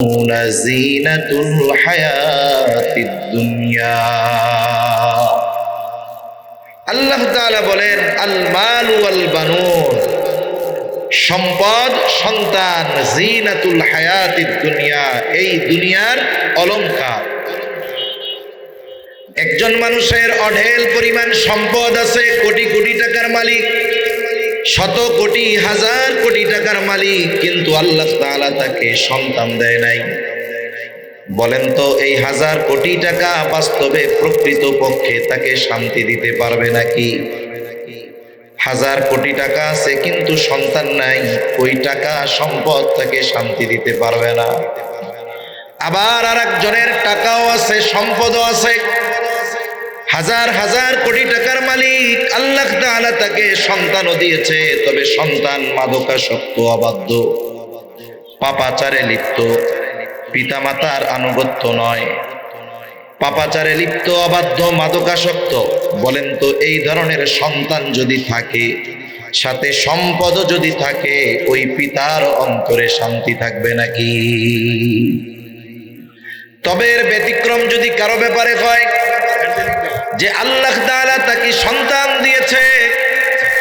زينة الحياة الدنيا আল্লাহ তাআলা বলেন আল মাল ওয়াল বানুন সম্পদ সন্তান জিনাতুল হায়াতিদ দুনিয়া এই দুনিয়ার অলংকার একজন মানুষের অঢেল পরিমাণ সম্পদ আছে কোটি কোটি টাকার মালিক শত কোটি হাজার কোটি টাকার মালিক, কিন্তু আল্লাহ তাআলা তাকে সন্তান দেয় নাই। বলেন তো, এই হাজার কোটি টাকা বাস্তবে প্রকৃত পক্ষে তাকে শান্তি দিতে পারবে নাকি? হাজার কোটি টাকা আছে, কিন্তু সন্তান নাই, ওই টাকা সম্পদ তাকে শান্তি দিতে পারবে না। আবার আর একজনের টাকাও আছে, সম্পদও আছে। হাজার হাজার কোটি টাকার মালিক আল্লাহ তাআলা তাকে সন্তানও দিয়েছে, তবে সন্তান মাদকাসক্ত, অবাধ্য। পাপাচারে লিপ্ত। পিতামাতার আনুগত্য নয়। পাপাচারে লিপ্ত, অবাধ্য, মাদকাসক্ত। বলেন তো, এই ধরনের সন্তান যদি থাকে, সাথে সম্পদ যদি থাকে, ওই পিতার অন্তরে শান্তি থাকবে নাকি? তবে এর ব্যতিক্রম যদি কারও ব্যাপারে হয় যে আল্লাহ তাআলা তাকে সন্তান দিয়েছে,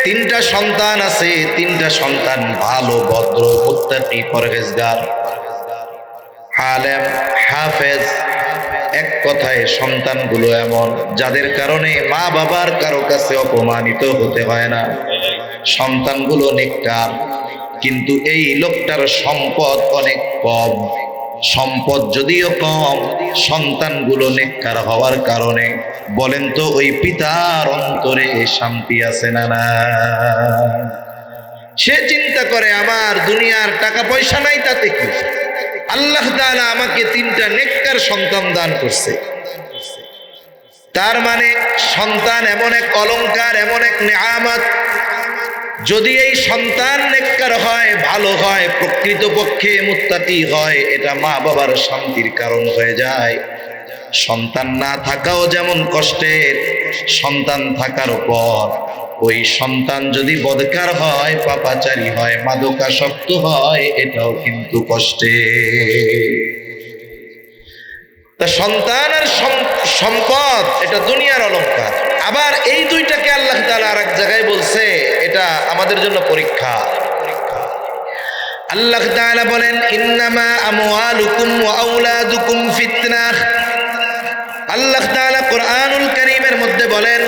তিনটা সন্তান আছে, তিনটা সন্তান ভালো, ভদ্র, মুত্তাকি, পরহেজগার। আলেম, হাফেজ, এক কথায় সন্তানগুলো এমন, যাদের কারণে মা বাবার কারও কাছে অপমানিত হতে হয় না। সন্তানগুলো নেককার কিন্তু এই লোকটার সম্পদ অনেক কম। সম্পদ যদিও কম, সন্তানগুলো নেককার হওয়ার কারণে, বলেন তো ওই পিতার অন্তরে শান্তি আছে না না? সে চিন্তা করে, আমার দুনিয়ার টাকা পয়সা নাই তাতে কি? আল্লাহ তাআলা আমাকে তিনটা নেককার সন্তান দান করছে। তার মানে সন্তান এমন এক অলংকার, এমন এক নেয়ামত যদি এই সন্তান নেককার হয়, ভালো হয়, প্রকৃতপক্ষে মুত্তাকি হয়, এটা মা বাবার শান্তির কারণ হয়ে যায়। সন্তান না থাকাও যেমন কষ্টের, সন্তান থাকার পর ওই সন্তান যদি বদকার হয়, পাপাচারী হয়, মাদকাসক্ত হয়, এটাও কিন্তু কষ্টের তা সন্তান আর সম্পদ, এটা দুনিয়ার অলংকার। আবার এই দুইটাকে আল্লাহ তাআলা আর এক জায়গায় বলছে, এটা আমাদের জন্য পরীক্ষা। আল্লাহ তাআলা বলেন, ইন্নামা আমওয়ালুকুম ওয়া আওলাদুকুম ফিতনাহ আল্লাহ তাআলা কোরআনুল কারীমের মধ্যে বলেন,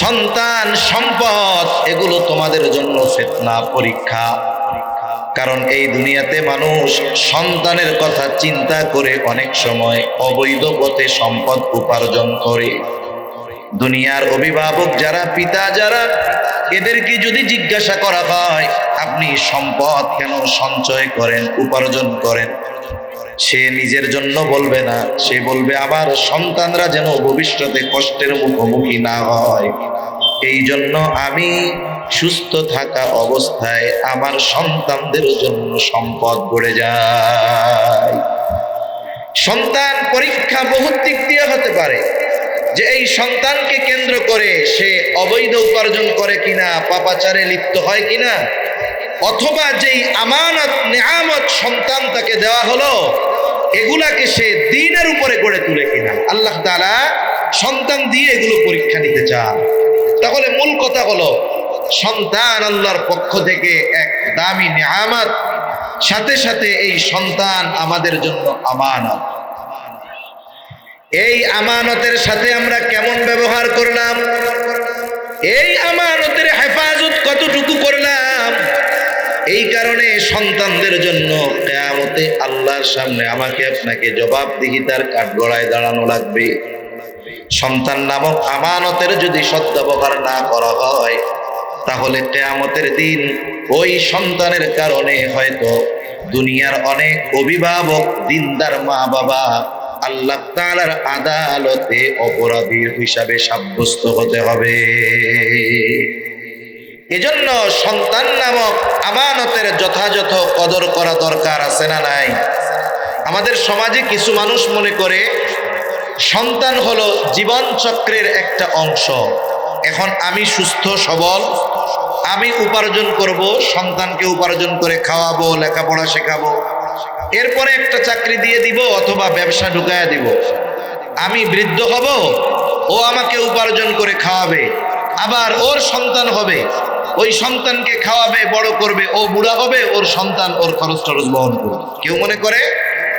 সন্তান সম্পদ, এগুলো তোমাদের জন্য ফিতনা, পরীক্ষা। কারণ এই দুনিয়াতে মানুষ সন্তানের কথা চিন্তা করে অনেক সময় অবৈধ পথে সম্পদ উপার্জন করে। দুনিয়ার অভিভাবক যারা, পিতা যারা, এদেরকে যদি জিজ্ঞাসা করা হয়, আপনি সম্পদ কেন সঞ্চয় করেন, উপার্জন করেন? সে নিজের জন্য বলবে না, সে বলবে, আমার সন্তানরা যেন ভবিষ্যতে কষ্টের মুখোমুখি না হয়। এই জন্য আমি সুস্থ থাকা অবস্থায় আমার সন্তানদের জন্য সম্পদ গড়ে যায় সন্তান পরীক্ষা বহুত দিক দিয়ে হতে পারে। যে এই সন্তানকে কেন্দ্র করে সে অবৈধ উপার্জন করে কিনা, পাপাচারে লিপ্ত হয় কিনা, অথবা যেই আমানত, নেয়ামত সন্তান তাকে দেওয়া হলো, এগুলাকে সে দিনের উপরে গড়ে তুলে কিনা। আল্লাহ তাআলা সন্তান দিয়ে এগুলো পরীক্ষা নিতে চান। তাহলে মূল কথা হলো, সন্তান আল্লাহর পক্ষ থেকে এক দামি নেয়ামত, সাথে সাথে এই সন্তান আমাদের জন্য আমানত। এই আমানতের সাথে আমরা কেমন ব্যবহার করলাম? এই আমানতের হেফাজত কতটুকু করলাম? এই কারণে সন্তানদের জন্য কেয়ামতে আল্লাহর সামনে আমাকে আপনাকে জবাবদিহিতার কাঠগড়ায় দাঁড়ানো লাগবে। সন্তান নামক আমানতের যদি সদ্ব্যবহার না করা হয়, তাহলে কেয়ামতের দিন ওই সন্তানের কারণে হয়তো দুনিয়ার অনেক অভিভাবক, দিনদার মা বাবা আল্লাহ তাআলার আদালতে অপরাধী হিসাবে সাব্যস্ত হতে হবে। এজন্য সন্তান নামক আমানতের যথাযথ কদর করা দরকার আছে না নাই? আমাদের সমাজে কিছু মানুষ মনে করে, সন্তান হলো জীবন চক্রের একটা অংশ। এখন আমি সুস্থ, সবল, আমি উপার্জন করব, সন্তানকে উপার্জন করে খাওয়াবো, লেখাপড়া শেখাবো। এরপরে একটা চাকরি দিয়ে দিব অথবা ব্যবসা ঢুকায়া দিব। আমি বৃদ্ধ হব, ও আমাকে উপার্জন করে খাওয়াবে। আবার ওর সন্তান হবে, ওই সন্তানকে খাওয়াবে, বড় করবে, ও বুড়া হবে, ওর সন্তান ওর খরচ টরচ বহন করবে। কেউ মনে করে?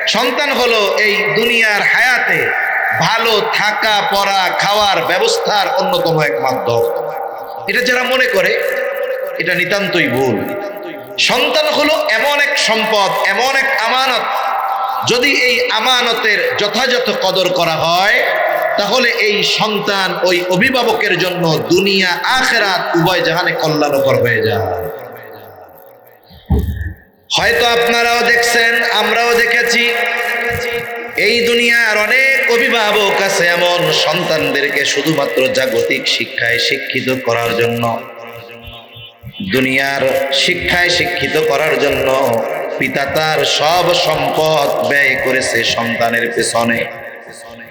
সন্তান হলো এই দুনিয়ার হায়াতে ভালো থাকা, পড়া, খাওয়ার ব্যবস্থার অন্যতম এক মাধ্যম। এটা যারা মনে করে, এটা নিতান্তই ভুল। সন্তান হলো এমন এক সম্পদ, এমন এক আমানত। যদি এই আমানতের যথাযথ কদর করা হয়, তাহলে এই সন্তান ওই অভিভাবকের জন্য দুনিয়া, আখেরাত, উভয় জাহানে কল্যাণকর হয়ে যায়। হয়তো আপনারাও দেখছেন, আমরাও দেখেছি, এই দুনিয়ার অনেক অভিভাবক আছে এমন সন্তানদেরকে শুধুমাত্র জাগতিক শিক্ষায় শিক্ষিত করার জন্য। দুনিয়ার শিক্ষায় শিক্ষিত করার জন্য পিতা তার সব সম্পদ ব্যয় করেছে সন্তানের পেছনে।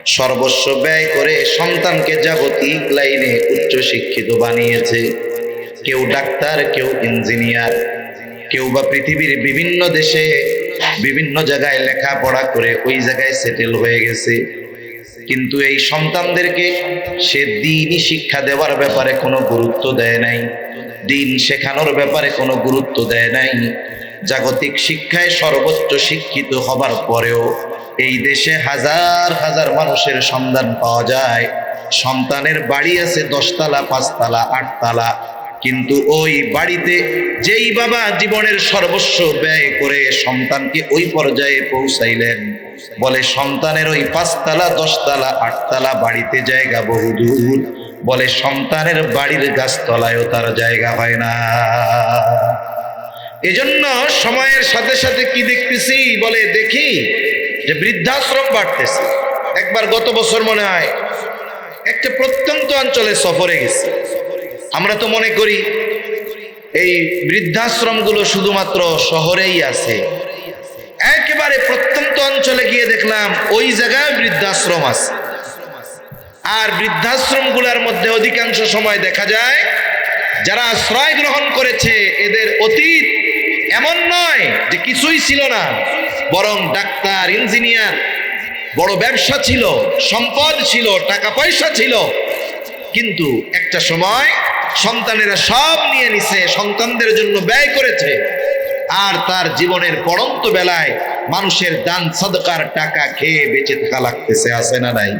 সর্বস্ব ব্যয় করে সন্তানকে জাগতিক লাইনে উচ্চ শিক্ষিত বানিয়েছে। কেউ ডাক্তার, কেউ ইঞ্জিনিয়ার, কেউ বা পৃথিবীর বিভিন্ন দেশে বিভিন্ন জায়গায় লেখাপড়া করে ওই জায়গায় সেটেল হয়ে গেছে। কিন্তু এই সন্তানদেরকে সে দিনই শিক্ষা দেওয়ার ব্যাপারে কোনো গুরুত্ব দেয় নাই। দিন শেখানোর ব্যাপারে কোনো গুরুত্ব দেয় নাই। জাগতিক শিক্ষায় সর্বোচ্চ শিক্ষিত হবার পরেও এই দেশে হাজার হাজার মানুষের সন্ধান পাওয়া যায়। সন্তানের বাড়ি আছে দশতলা, পাঁচতলা, আটতলা। কিন্তু ওই বাড়িতে যেই বাবা জীবনের সর্বস্ব ব্যয় করে সন্তানকে ওই পর্যায়ে পৌঁছাইলেন। বলে, সন্তানের ওই পাঁচতলা, দশতলা, আটতলা বাড়িতে জায়গা বহুদূর। বলে, সন্তানের বাড়ির গাছতলায়ও তার জায়গা হয় না। এজন্য সময়ের সাথে সাথে কি দেখতেছি? বলে, দেখি যে বৃদ্ধাশ্রম বাড়তেছে। একবার গত বছর মনে হয় একটা প্রত্যন্ত অঞ্চলে সফরে গেছে। আমরা তো মনে করি এই বৃদ্ধাশ্রমগুলো শুধুমাত্র শহরেই আছে। একেবারে প্রত্যন্ত অঞ্চলে গিয়ে দেখলাম ওই জায়গায় বৃদ্ধাশ্রম আছে। আর বৃদ্ধাশ্রমগুলোর মধ্যে অধিকাংশ সময় দেখা যায়, যারা আশ্রয় গ্রহণ করেছে, এদের অতীত এমন নয় যে কিছুই ছিল না। বরং ডাক্তার, ইঞ্জিনিয়ার, বড় ব্যবসা ছিল, সম্পদ ছিল, টাকা পয়সা ছিল। কিন্তু একটা সময় সন্তানেরা সব নিয়ে নিছে, সন্তানদের জন্য ব্যয় করেছে। আর তার জীবনের পড়ন্ত বেলায় মানুষের দান, সদকার, টাকা খেয়ে বেঁচে থাকা লাগতেছে, আছে না নাই?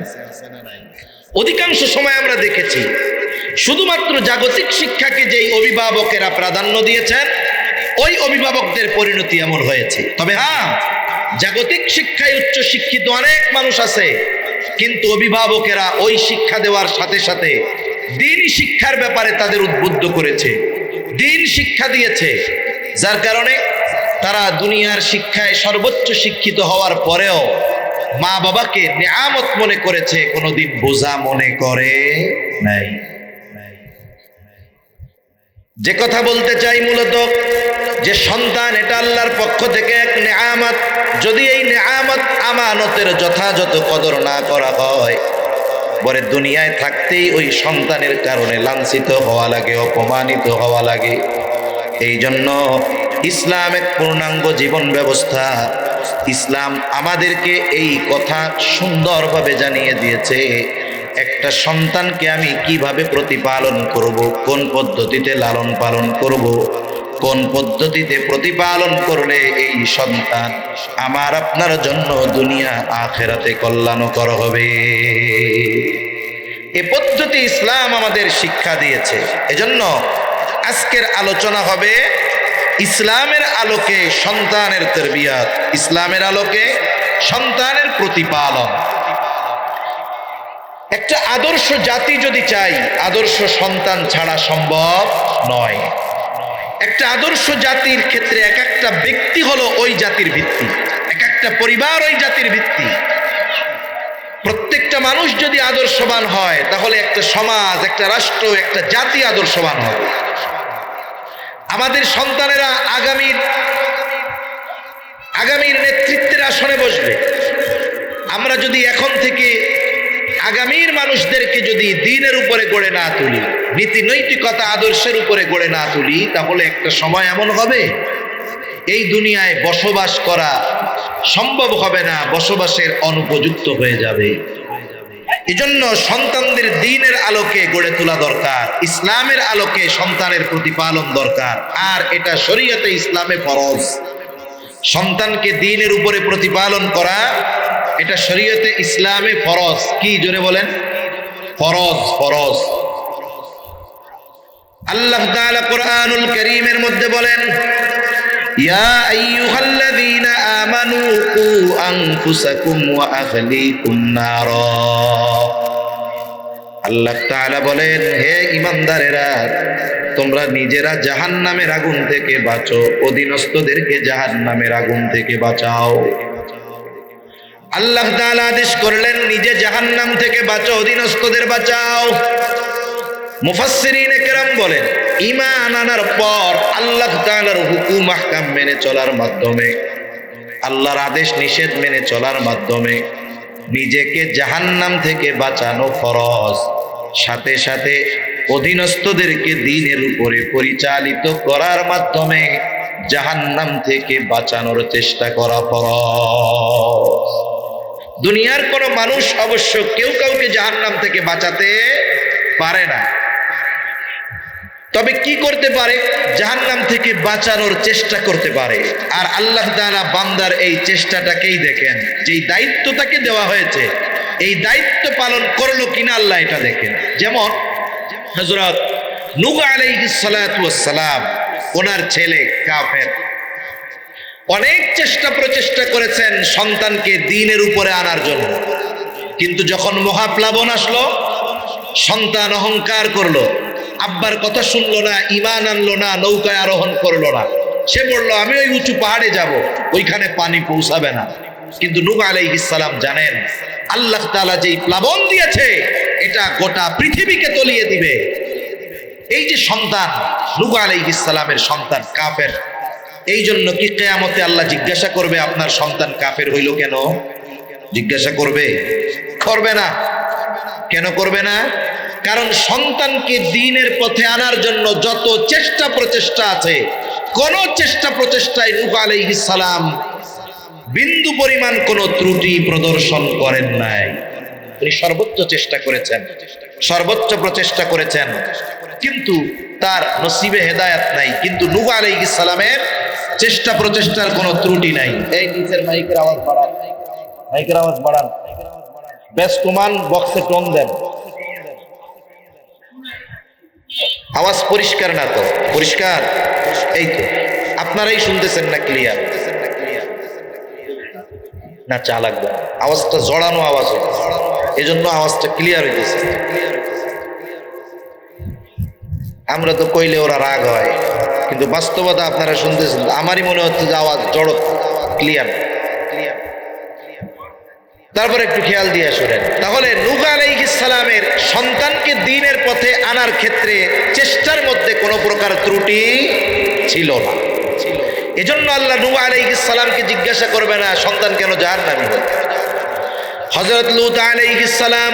অধিকাংশ সময় আমরা দেখেছি, শুধুমাত্র জাগতিক শিক্ষাকে যেই অভিভাবকেরা প্রাধান্য দিয়েছেন, ওই অভিভাবকদের পরিণতি এমন হয়েছে। তবে হ্যাঁ জাগতিক শিক্ষায় উচ্চ শিক্ষিত অনেক মানুষ আছে, কিন্তু অভিভাবকেরা ওই শিক্ষা দেওয়ার সাথে সাথে দিন শিক্ষার ব্যাপারে তাদের উদ্বুদ্ধ করেছে, দিন শিক্ষা দিয়েছে। যার কারণে তারা দুনিয়ার শিক্ষায় সর্বোচ্চ শিক্ষিত হওয়ার পরেও মা বাবাকে নিয়ামত মনে করেছে, কোনোদিন বোঝা মনে করে নাই। যে কথা বলতে চাই মূলত, যে সন্তান এটা আল্লাহর পক্ষ থেকে এক নেয়ামত। যদি এই নেয়ামত আমানতের যথাযথ কদর না করা হয়, পরে দুনিয়ায় থাকতেই ওই সন্তানের কারণে লাঞ্ছিত হওয়া লাগে, অপমানিত হওয়া লাগে। এই জন্য ইসলাম এক পূর্ণাঙ্গ জীবন ব্যবস্থা। ইসলাম আমাদেরকে এই কথা সুন্দরভাবে জানিয়ে দিয়েছে। একটা সন্তানকে আমি কীভাবে প্রতিপালন করব, কোন পদ্ধতিতে লালন পালন করব, কোন পদ্ধতিতে প্রতিপালন করলে এই সন্তান আমার আপনার জন্য দুনিয়া আখেরাতে কল্যাণকর হবে? এ পদ্ধতি ইসলাম আমাদের শিক্ষা দিয়েছে। এজন্য আজকের আলোচনা হবে ইসলামের আলোকে সন্তানের তরবিয়াত, ইসলামের আলোকে সন্তানের প্রতিপালন। একটা আদর্শ জাতি যদি চাই, আদর্শ সন্তান ছাড়া সম্ভব নয়। একটা আদর্শ জাতির ক্ষেত্রে এক একটা ব্যক্তি হলো ওই জাতির ভিত্তি, এক একটা পরিবার ওই জাতির ভিত্তি। প্রত্যেকটা মানুষ যদি আদর্শবান হয়, তাহলে একটা সমাজ, একটা রাষ্ট্র, একটা জাতি আদর্শবান হবে। আমাদের সন্তানেরা আগামীর আগামীর নেতৃত্বের আসনে বসবে। আমরা যদি এখন থেকে আগামীর মানুষদেরকে যদি দিনের উপরে গড়ে না তুলি নীতি নৈতিকতা আদর্শের উপরে গড়ে না তুলি, তাহলে একটা সময় এমন হবে, এই দুনিয়ায় বসবাস করা সম্ভব হবে না, বসবাসের অনুপযুক্ত হয়ে যাবে। এজন্য সন্তানদের দিনের আলোকে গড়ে তোলা দরকার, ইসলামের আলোকে সন্তানের প্রতিপালন দরকার, আর এটা শরীয়তে ইসলামে ফরজ। সন্তানকে দিনের উপরে প্রতিপালন করা, এটা শরীয়তে ইসলামে ফরজ। কি, জোরে বলেন? ফরজ ফরজ। আল্লাহ কোরআনুল কারীমের মধ্যে বলেন ইয়া আইয়ুহাল্লাযীনা আমানু কু আনফুসাকুম ওয়া আহলিকুম নারা আল্লাহ তাআলা বলেন, হে ঈমানদারেরা তোমরা নিজেরা জাহান্নামের আগুন থেকে বাঁচো, অধীনস্থদেরকে জাহান্নামের আগুন থেকে বাঁচাও। আল্লাহ তাআলা আদেশ করলেন, নিজে জাহান্নাম থেকে বাঁচো, অধীনস্থদের বাঁচাও। মুফাসসিরিন কেরাম বলেন ঈমান আনার পর আল্লাহ তাআলার হুকুম আহকাম মেনে চলার মাধ্যমে, আল্লাহর আদেশ নিষেধ মেনে চলার মাধ্যমে নিজেকে জাহান্নাম থেকে বাঁচানো ফরজ। সাথে সাথে অধীনস্থদেরকে দিনের উপরে পরিচালিত করার মাধ্যমে জাহান্নাম থেকে বাঁচানোর চেষ্টা করা ফরজ। দুনিয়ার কোনো মানুষ অবশ্য কেউ কাউকে জাহান্নাম থেকে বাঁচাতে পারে না। তবে কি করতে পারে? জাহান্নাম থেকে বাঁচানোর চেষ্টা করতে পারে। আর আল্লাহ তাআলা বান্দার এই চেষ্টাটাকেই দেখেন। যেই দায়িত্ব তাকে দেওয়া হয়েছে, এই দায়িত্ব পালন করল কিনা আল্লাহ এটা দেখেন। যেমন সালাতু ওয়াস সালাম, ওনার ছেলে কাফের। অনেক চেষ্টা প্রচেষ্টা করেছেন সন্তানকে দিনের উপরে আনার জন্য। কিন্তু যখন মহাপ্লাবন আসলো, সন্তান অহংকার করল। আব্বার কথা শুনলো না ইমান আনলো না, নৌকায় আরোহণ করল না। সে বলল, আমি ওই উঁচু পাহাড়ে যাব, ওইখানে পানি পৌঁছাবে না। কিন্তু নূহ আলাইহিস সালাম জানেন, আল্লাহ তালা যেই প্লাবন দিয়েছে, এটা গোটা পৃথিবীকে তলিয়ে দিবে। এই যে সন্তান, নূহ আলাইহিস সালামের সন্তান কাফের, এই জন্য কি কেয়ামতে আল্লাহ জিজ্ঞাসা করবে, আপনার সন্তান কাফের হইল কেন? জিজ্ঞাসা করবে করবে না। কেন করবে না? কারণ সন্তানকে দিনের পথে আনার জন্য যত চেষ্টা প্রচেষ্টা আছে, কোন চেষ্টা প্রচেষ্টায় নূহ আলাইহিস সালাম বিন্দু পরিমাণ কোনো ত্রুটি প্রদর্শন করেন নাই। তিনি সর্বোচ্চ চেষ্টা করেছেন, সর্বোচ্চ প্রচেষ্টা করেছেন, কিন্তু তার নসিবে হেদায়াত নাই, কিন্তু নূহ আলাইহিস সালামের চেষ্টা প্রচেষ্টার কোনো ত্রুটি নাই। এই নিচের মাইকের আওয়াজ বাড়ান, মাইকের আওয়াজ বাড়ান। ব্যস্তমান বক্সে টোন দেন। আওয়াজ পরিষ্কার না তো? পরিষ্কার? এই তো। আপনারাই শুনতেছেন না ক্লিয়ার না, চা লাগবে আওয়াজটা জড়ানো আওয়াজ হইতেছে এজন্য আওয়াজটা ক্লিয়ার হইতেছে। আমরা তো কইলে ওরা রাগ হয়, কিন্তু বাস্তবতা আপনারা শুনতেছেন। আমারই মনে হচ্ছে যে আওয়াজ জড় ক্লিয়ার তারপর একটু খেয়াল দিয়ে শুনেন তাহলে নূহ আলাইহিস সালামের সন্তানকে দিনের পথে আনার ক্ষেত্রে চেষ্টার মধ্যে কোনো প্রকার ত্রুটি ছিল না। এজন্য আল্লাহ নূহ আলাইহিস সালামকে জিজ্ঞাসা করবে না, সন্তান কেন জাহান্নামী হল হযরত লূত আলাইহিস সালাম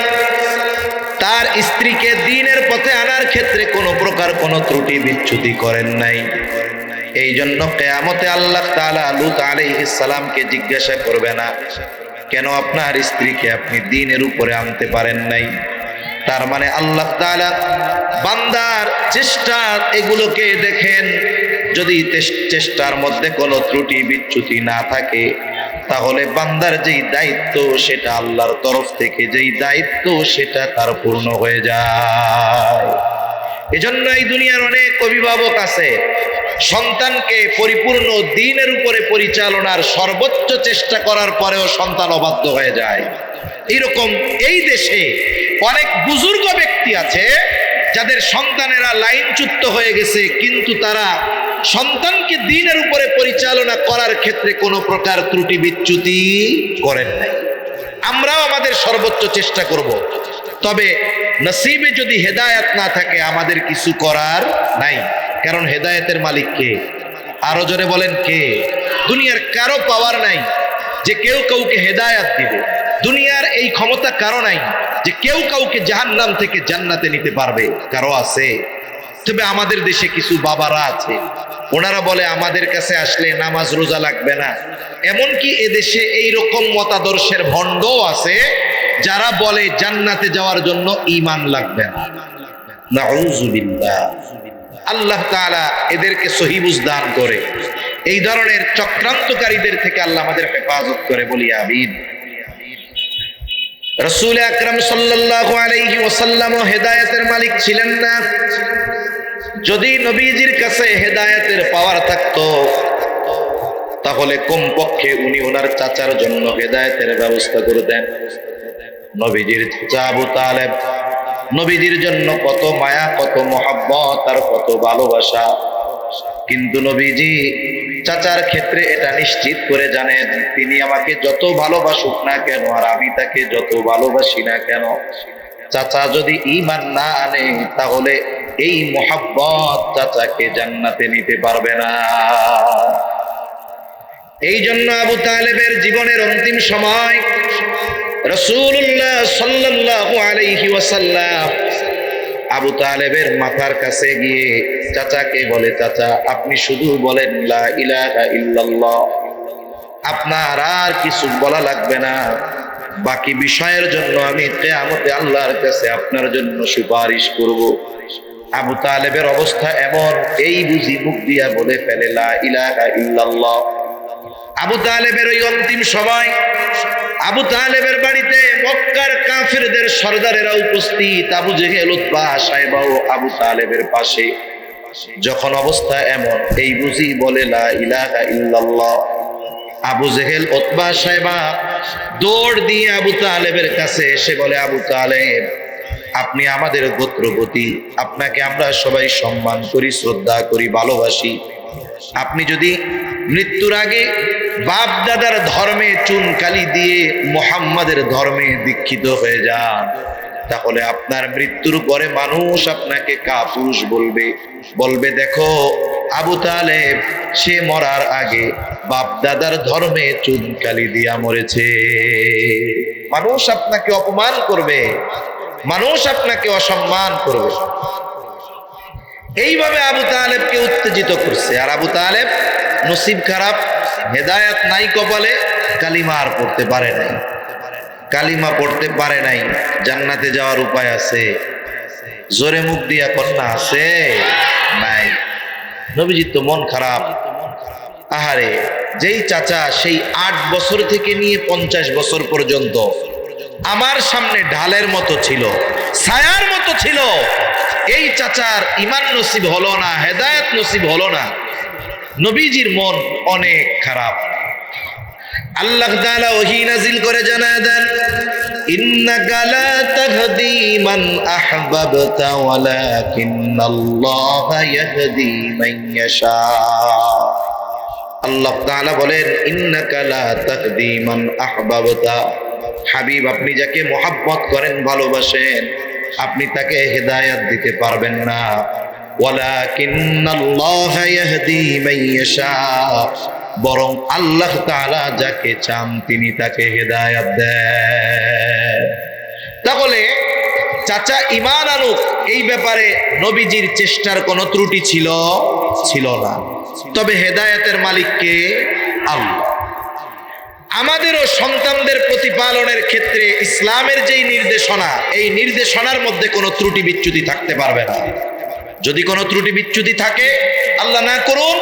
তার স্ত্রীকে দিনের পথে আনার ক্ষেত্রে কোনো প্রকার কোনো ত্রুটি বিচ্যুতি করেন নাই। এই জন্য কেয়ামতে আল্লাহ তাআলা লূত আলাইহিস সালামকে জিজ্ঞাসা করবে না। কেন আপনার স্ত্রীকে আপনি দিনের উপরে আনতে পারেন নাই? তার মানে আল্লাহ বান্দার চেষ্টা এগুলোকে দেখেন, যদি চেষ্টার মধ্যে কোনো ত্রুটি, বিচ্যুতি না থাকে, তাহলে বান্দার যেই দায়িত্ব সেটা আল্লাহর তরফ থেকে, যেই দায়িত্ব সেটা তার পূর্ণ হয়ে যায়। এজন্য এই দুনিয়ার অনেক অভিভাবক আছে সন্তানকে পরিপূর্ণ দিনের উপরে পরিচালনার সর্বোচ্চ চেষ্টা করার পরেও সন্তান অবাধ্য হয়ে যায়। এইরকম এই দেশে অনেক বুজুর্গ ব্যক্তি আছে, যাদের সন্তানেরা লাইনচ্যুত হয়ে গেছে, কিন্তু তারা সন্তানকে দিনের উপরে পরিচালনা করার ক্ষেত্রে কোনো প্রকার ত্রুটি বিচ্যুতি করেন নাই। আমরাও আমাদের সর্বোচ্চ চেষ্টা করব। তবে নসিবে যদি হেদায়াত না থাকে, আমাদের কিছু করার নাই। কারণ হেদায়েতের মালিক কে? আরও জোরে বলেন কে? দুনিয়ার কারও পাওয়ার নাই যে কেউ কাউকে হেদায়াত দিবে। দুনিয়ার এই ক্ষমতা কারও নাই যে কেউ কাউকে জাহান্নাম থেকে জান্নাতে নিতে পারবে। কারও আছে? তবে আমাদের দেশে কিছু বাবারা আছে। ওনারা বলে, আমাদের কাছে আসলে নামাজ রোজা লাগবে না। এমনকি এদেশে এইরকম মতাদর্শের ভণ্ডও আছে যারা বলে, জান্নাতে যাওয়ার জন্য ইমান লাগবে না। আল্লাহ তাআলা এদেরকে সহিবুজ দান করে। এই ধরনের চক্রান্তকারীদের থেকে আল্লাহ আমাদের হেফাজত করে বলি, আমিন। রসুল আকরাম সাল্লাল্লাহু আলাইহি ওয়াসাল্লাম হেদায়েতের মালিক ছিলেন না। যদি নবীজির কাছে হেদায়তের পাওয়ার থাকতো, তাহলে কমপক্ষে উনি ওনার চাচার জন্য হেদায়েতের ব্যবস্থা করে দেন। নবীজির চাচা আবু তালেব নবীজির জন্য কত মায়া, কত মহাব্বত আর কত ভালোবাসা। কিন্তু নবীজি চাচার ক্ষেত্রে এটা নিশ্চিত করে জানেন, তিনি আমাকে যত ভালোবাসুক না কেন আর আমি তাকে যত ভালোবাসি না কেন, চাচা যদি ইমান না আনে, তাহলে এই মোহাব্বত চাচাকে জান্নাতে নিতে পারবে না। এই জন্য আবু তালেবের জীবনের অন্তিম সময় রসুল্লাহ সাল্লাল্লাহু আলাইহি আবু তালেবের মাথার কাছে গিয়ে, চাচাকে বলে, চাচা, আপনি শুধু বলেন, লা ইলাহা ইল্লাল্লাহ। আপনার আর কিছু বলা লাগবে না। বাকি বিষয়ের জন্য আমি কেয়ামতে আল্লাহর কাছে আপনার জন্য সুপারিশ করব। আবু তালেবের অবস্থা এমন, এই বুঝি মুখ দিয়া বলে ফেলে, লা ইলাহা ইল্লাল্লাহ। আবু তালেবের ওই অন্তিম সময় আবু তালেবের বাড়িতে মক্কার কাফিরদের সর্দারেরা উপস্থিত, আবু জেহেল উৎপা সাহেবাও আবু তালেবের পাশে। যখন অবস্থা এমন, এই বুঝি বলে, লা ইলাহা ইল্লাল্লাহ। আবু জেহেল ওতবা সাহেবা দৌড় দিয়ে আবু তালেবের কাছে এসে বলে, আবু তালেব, আপনি আমাদের গোত্রপতি। আপনাকে আমরা সবাই সম্মান করি, শ্রদ্ধা করি, ভালোবাসি। আপনি যদি মৃত্যুর আগে বাপ দাদার ধর্মে চুনকালি দিয়ে মোহাম্মদের ধর্মে দীক্ষিত হয়ে যান, তাহলে আপনার মৃত্যুর পরে মানুষ আপনাকে কাপুরুষ বলবে। বলবে, দেখো, আবু তালেব, সে মরার আগে বাপ দাদার ধর্মে চুনকালি দিয়া মরেছে। মানুষ আপনাকে অপমান করবে, মানুষ আপনাকে অসম্মান করবে। এইভাবে আবু তালেবকে উত্তেজিত করছে। আর আবু তালেব নসিব খারাপ, হেদায়াত নাই কপালে কালিমা আর পড়তে পারে নাই। কালিমা পড়তে পারে নাই, জান্নাতে যাওয়ার উপায় আছে। জোরে মুখ দিয়া কন্যা আছে? নাই। নবীজির তো মন খারাপ। আহারে, যেই চাচা সেই আট বছর থেকে নিয়ে পঞ্চাশ বছর পর্যন্ত আমার সামনে ঢালের মতো ছিল, ছায়ার মতো ছিল। এই চাচার ইমান নসিব হলো না, হেদায়ত নসিব হলো না। নবীজির মন অনেক খারাপ। আল্লাহ বলেন হাবিব, আপনি যাকে মোহাব্বত করেন, ভালোবাসেন। আপনি তাকে হেদায়াত দিতে পারবেন না। বরং আল্লাহ তাআলা যাকে চান তিনি তাকে হেদায়াত দেন। তাহলে চাচা ইমান আনুক, এই ব্যাপারে নবীজির চেষ্টার কোনো ত্রুটি ছিল? ছিল না। তবে হেদায়েতের মালিককে আল্লাহ। আমাদেরও সন্তানদের প্রতিপালনের ক্ষেত্রে ইসলামের যেই নির্দেশনা, এই নির্দেশনার মধ্যে কোনো ত্রুটি বিচ্যুতি থাকতে পারবে না। যদি কোনো ত্রুটি বিচ্যুতি থাকে, আল্লাহ না করুন,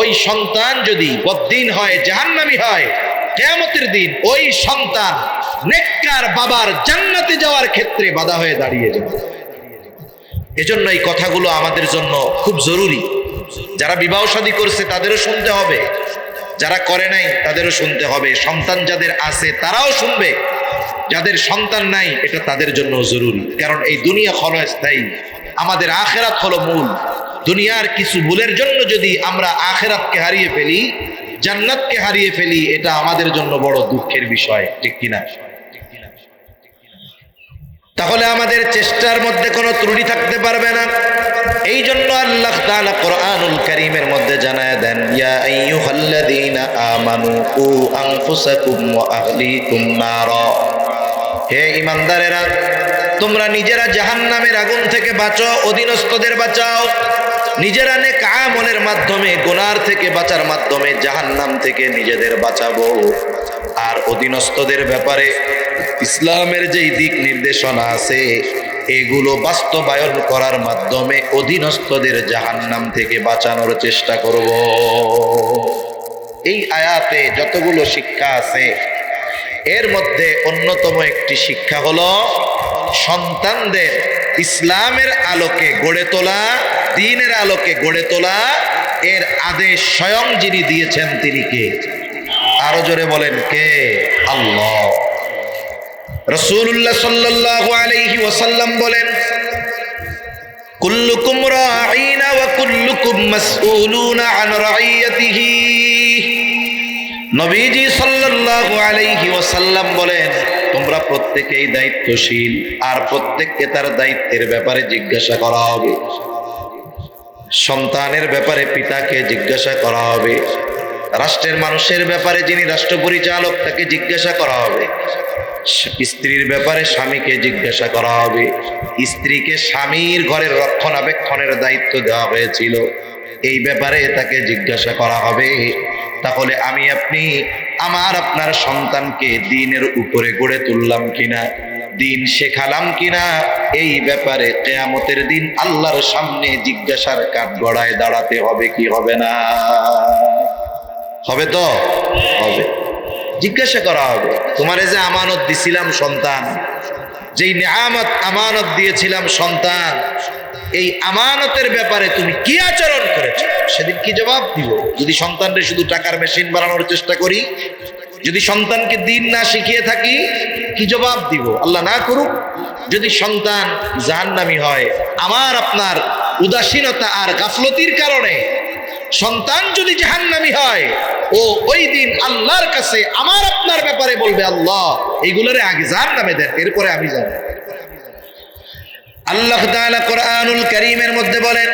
ওই সন্তান যদি বদ্দিন হয়, জাহান্নামি হয়, কেয়ামতের দিন ওই সন্তান নেককার বাবার জান্নাতে যাওয়ার ক্ষেত্রে বাধা হয়ে দাঁড়িয়ে যাবে। এজন্য এই কথাগুলো আমাদের জন্য খুব জরুরি। যারা বিবাহ শাদী করছে, তাদেরও শুনতে হবে। যারা করে নাই, তাদেরও শুনতে হবে। সন্তান যাদের আছে, তারাও শুনবে। যাদের সন্তান নাই, এটা তাদের জন্য জরুরি। কারণ এই দুনিয়া হলো স্থায়ী। আমাদের আখেরাত হলো মূল। দুনিয়ার কিছু ভুলের জন্য যদি আমরা আখেরাতকে হারিয়ে ফেলি, জান্নাতকে হারিয়ে ফেলি, এটা আমাদের জন্য বড় দুঃখের বিষয়। ঠিক কিনা? তাহলে আমাদের চেষ্টার মধ্যে কোনো ত্রুটি থাকতে পারবে না। এই জন্য আল্লাহ তাআলা কোরআনুল কারীমের মধ্যে জানায় দেন, ইয়া আইয়ুহাল্লাযীনা আমানু কু আনফুসাকুম ওয়া আহলিকুম নারা। হে ঈমানদারেরা, তোমরা নিজেরা জাহান্নামের আগুন থেকে বাঁচো অধীনস্থদের বাঁচাও। নিজেরা নেক আমলের মাধ্যমে, গোনার থেকে বাঁচার মাধ্যমে জাহান্নাম থেকে নিজেদের বাঁচাবো। আর অধীনস্থদের ব্যাপারে ইসলামের যেই দিক নির্দেশনা আছে এগুলো বাস্তবায়ন করার মাধ্যমে অধীনস্থদের জাহান্নাম থেকে বাঁচানোর চেষ্টা করব। এই আয়াতে যতগুলো শিক্ষা আছে, এর মধ্যে অন্যতম একটি শিক্ষা হলো, সন্তানদের ইসলামের আলোকে গড়ে তোলা, দিনের আলোকে গড়ে তোলা, এর আদেশ স্বয়ং যিনি দিয়েছেন তিনি কে? আরও জোরে বলেন কে? আল্লাহ। রসুল্লাহ সাল্লাহ আলাইহি ওয়াসাল্লাম বলেন, কুল্লুকুম রাঈনা ওয়া কুল্লুকুম মাসউলুনা আন রাইয়াতিহি নবীজি সাল্লাল্লাহু আলাইহি ওয়াসাল্লাম বলেন, তোমরা প্রত্যেকেই দায়িত্বশীল, আর প্রত্যেককে তার দায়িত্বের ব্যাপারে জিজ্ঞাসা করা হবে। সন্তানের ব্যাপারে পিতাকে জিজ্ঞাসা করা হবে। রাষ্ট্রের মানুষের ব্যাপারে যিনি রাষ্ট্র পরিচালক তাকে জিজ্ঞাসা করা হবে। স্ত্রীর ব্যাপারে স্বামীকে জিজ্ঞাসা করা হবে। স্ত্রীকে স্বামীর ঘরের রক্ষণাবেক্ষণের দায়িত্ব দেওয়া হয়েছিল। এই ব্যাপারে তাকে জিজ্ঞাসা করা হবে। তাহলে আমি আপনি আমার আপনার সন্তানকে দিনের উপরে গড়ে তুললাম কিনা? দিন শেখালাম কিনা? এই ব্যাপারে কেয়ামতের দিন আল্লাহর সামনে জিজ্ঞাসার কাঠ গড়ায় দাঁড়াতে হবে কি হবে না? হবে তো? হবে। জিজ্ঞাসা করা হবে, তোমারে যে আমানত দিছিলাম সন্তান, যেই নিয়ামত আমানত দিয়েছিলাম সন্তান, এই আমানতের ব্যাপারে তুমি কি আচরণ করেছ? সেদিন কি জবাব দিব? যদি সন্তানরে শুধু টাকার মেশিন বানানোর চেষ্টা করি, যদি সন্তানকে দিন না শিখিয়ে থাকি, কি জবাব দিব? আল্লাহ না করুক। যদি সন্তান জাহান্নামি হয়, আমার আপনার উদাসীনতা আর গাফলতির কারণে সন্তান যদি জাহান্নামি হয় ও ওই দিন আল্লাহর কাছে আমার আপনার ব্যাপারে বলবে, আল্লাহ এইগুলোরে আগে যার নামে দেন এরপরে আমি জানি আল্লাহ তাআলা কোরআনুল করিমের মধ্যে বলেন,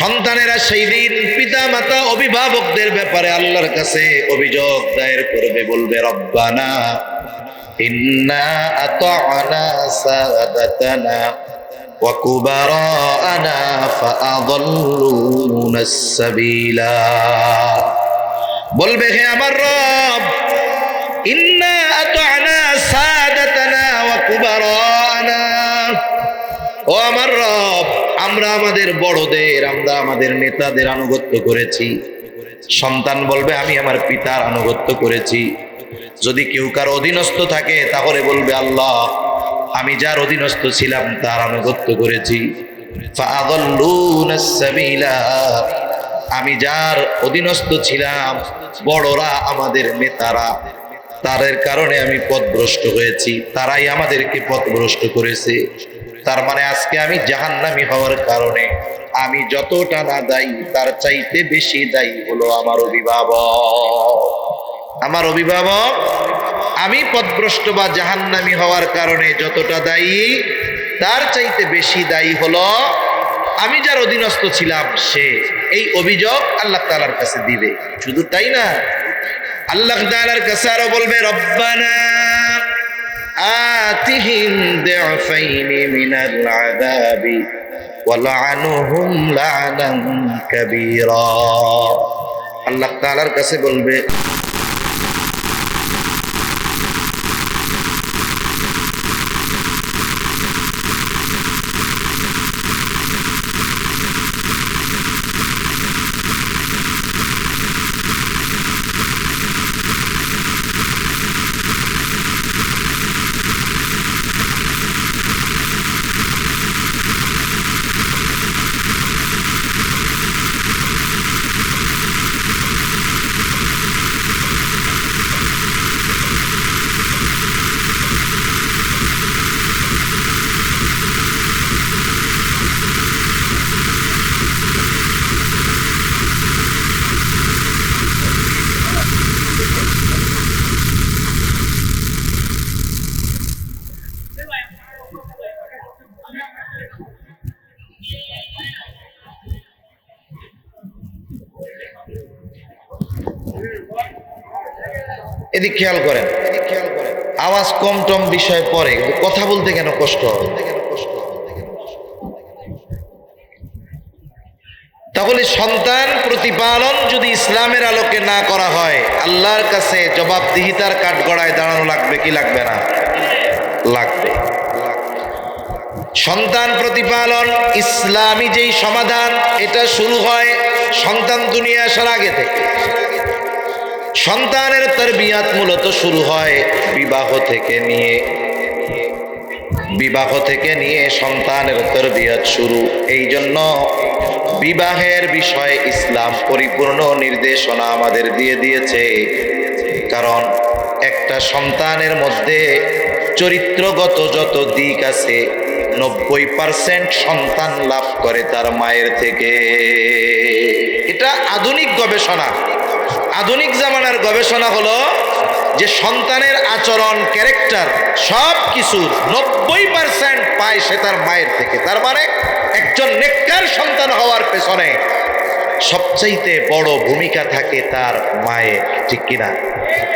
সন্তানেরা সেই দিন পিতা মাতা অভিভাবকদের ব্যাপারে আল্লাহর কাছে অভিযোগ দায়ের করবে, বলবে, রব্বানা, ইন্না আতা'না সাদাতানা। কুবারানা ফাআদাল্লুনা সাবিলা বলবে হে আমার রব, ইন্না আতা'না সাদাতানা ওয়া ও আমার রব, আমরা আমাদের বড়দের, আমরা আমাদের নেতাদের আনুগত্য করেছি। সন্তান বলবে, আমি আমার পিতার আনুগত্য করেছি। যদি কেউ কার অধীনস্থ থাকে, তাহলে বলবে, আল্লাহ আমি যার অধীনস্থ ছিলাম, তার আনুগত্য করেছি। আমি যার অধীনস্থ ছিলাম, বড়রা আমাদের নেতারা। তাদের কারণে আমি পথভ্রষ্ট হয়েছি, তারাই আমাদেরকে পথভ্রষ্ট করেছে। তার মানে আজকে আমি জাহান্নামি হওয়ার কারণে আমি যতটা না দায়ী, তার চাইতে বেশি দায়ী হলো আমার অভিভাবক। আমার অভিভাবক আমি পথভ্রষ্ট বা জাহান্নামি হওয়ার কারণে যতটা দায়ী তার চাইতে বেশি দায়ী হলো আমি যার অধীনস্থ ছিলাম সে এই অভিযোগ আল্লাহ তালার কাছে দিবে শুধু তাই না আল্লাহ তালার কাছে আরো বলবে রব্বানা آتهم ضعفين من العذاب ولعنهم لعنا كبيرا আল্লাহ তাআলার কাছে বলবে এদিক খেয়াল করেন, আওয়াজ কম টম বিষয় পরে কথা বলতে কেন কষ্ট হয় তাহলে সন্তান প্রতিপালন যদি ইসলামের আলোকে না করা হয়, আল্লাহর কাছে জবাবদিহিতার কাঠগড়ায় দাঁড়ানো লাগবে কি লাগবে না? লাগবে। সন্তান প্রতিপালন ইসলামী যেই সমাধান, এটা শুরু হয় সন্তান দুনিয়া আসার আগে থেকে। সন্তানের তার বিয়াত মূলত শুরু হয় বিবাহ থেকে নিয়ে। বিবাহ থেকে নিয়ে সন্তানের তরবিয়াত শুরু। এই জন্য বিবাহের বিষয়ে ইসলাম পরিপূর্ণ নির্দেশনা আমাদের দিয়ে দিয়েছে। কারণ একটা সন্তানের মধ্যে চরিত্রগত যত দিক আছে, নব্বই পার্সেন্ট সন্তান লাভ করে তার মায়ের থেকে। এটা আধুনিক গবেষণা। আধুনিক জামানার গবেষণা হলো যে সন্তানের আচরণ, ক্যারেক্টার সব কিছুর নব্বই পার্সেন্ট পায় সে তার মায়ের থেকে। তার মানে একজন নেককার সন্তান হওয়ার পেছনে সবচাইতে বড় ভূমিকা থাকে তার মায়ের, ঠিক কিনা?